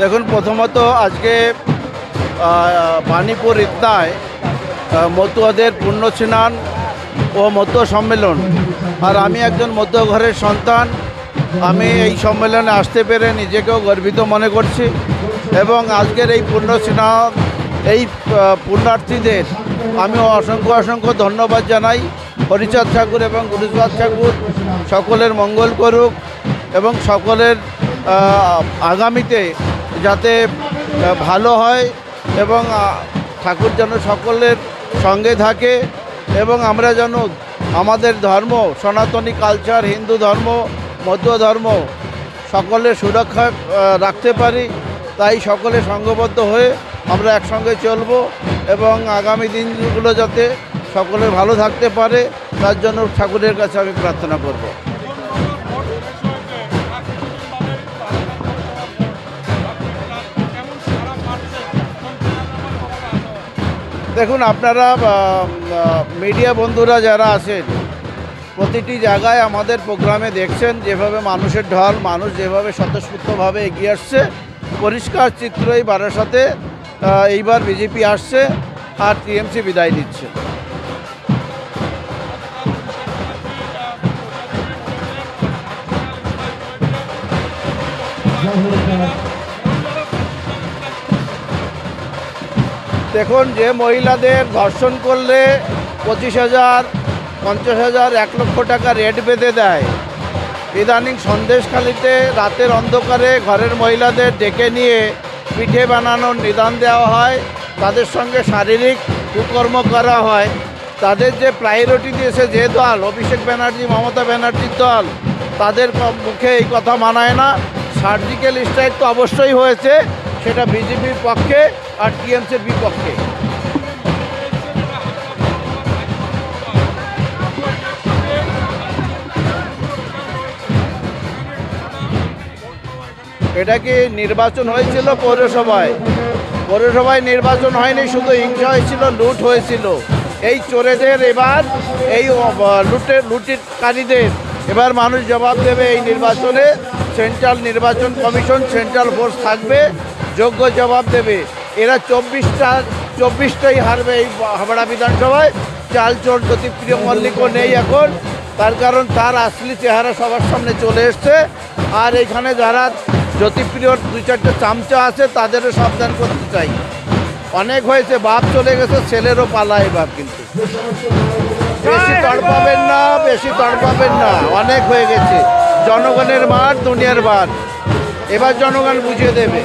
দেখুন প্রথমত আজকে ইত্তায় আহ, মতুয়াদের পুণ্য স্নান ও মতুয়া সম্মেলন। আর আমি একজন মতুয়া ঘরের সন্তান। আমি এই সম্মেলনে আসতে পেরে নিজেকেও গর্বিত মনে করছি এবং আজকের এই পুণ্য স্নান এই পুণ্যার্থীদের আমি অসংখ্য অসংখ্য ধন্যবাদ জানাই। হরিচাঁদ ঠাকুর এবং গুরুচাঁদ ঠাকুর সকলের মঙ্গল করুক এবং সকলের আগামীতে যাতে ভালো হয় এবং ঠাকুর যেন সকলের সঙ্গে থাকে এবং আমরা যেন আমাদের ধর্ম, সনাতনী কালচার হিন্দু ধর্ম, মধ্য ধর্ম সকলের সুরক্ষা রাখতে পারি। তাই সকলে সঙ্গবদ্ধ হয়ে আমরা একসঙ্গে চলবো এবং আগামী দিনগুলো যাতে সকলে ভালো থাকতে পারে, তার জন্য ঠাকুরের কাছে আমি প্রার্থনা করব। দেখুন আপনারা মিডিয়া বন্ধুরা যারা আছেন প্রতিটি জায়গায় আমাদের প্রোগ্রামে দেখছেন যেভাবে মানুষের ঢল মানুষ যেভাবে স্বতঃস্ফূর্তভাবে এগিয়ে আসছে পরিষ্কার চিত্র এই বারাসাতে আহ, এইবার বিজেপি আসছে আর টিএমসি বিদায় নিচ্ছে। দেখুন যে মহিলাদের ধর্ষণ করলে পঁচিশ হাজার, পঞ্চাশ হাজার, এক লক্ষ টাকা রেট বেঁধে দেয়। ইদানিং সন্দেশখালিতে রাতের অন্ধকারে ঘরের মহিলাদের ডেকে নিয়ে পিঠে বানানোর নিদান দেওয়া হয়। তাদের সঙ্গে শারীরিক কুকর্ম করা হয়। তাদের যে প্রায়োরিটি দিয়েছে যে দল, অভিষেক ব্যানার্জি, মমতা ব্যানার্জির দল, তাদের মুখে এই কথা মানায় না। সার্জিক্যাল স্ট্রাইক তো অবশ্যই হয়েছে। সেটা বিজেপির পক্ষে আর টিএমসির বিপক্ষে। এটা কি নির্বাচন হয়েছিল পৌরসভায়? পৌরসভায় নির্বাচন হয়নি, শুধু হিংসা হয়েছিল, লুট হয়েছিল। এই চোরেদের এবার এই লুটের, লুটিকারীদের এবার মানুষ জবাব দেবে এই নির্বাচনে। সেন্ট্রাল নির্বাচন কমিশন, সেন্ট্রাল ফোর্স থাকবে। যোগ্য জবাব দেবে। এরা চব্বিশটা, চব্বিশটাই হারবে এই হাবড়া বিধানসভায়। চাল চোর জ্যোতিপ্রিয় মল্লিকও নেই এখন। তার কারণ তার আসলি চেহারা সবার সামনে চলে এসছে। আর এখানে যারা জ্যোতিপ্রিয়র দুই চারটে চামচা আছে, তাদেরও সাবধান করতে চাই। অনেক হয়েছে, বাপ চলে গেছে, ছেলেরও পালা এবার কিন্তু। বেশি তড়পাবেন না, বেশি তড়পাবেন না। অনেক হয়ে গেছে। জনগণের মাঠ, দুনিয়ার মাঠ এবার জনগণ বুঝিয়ে দেবে।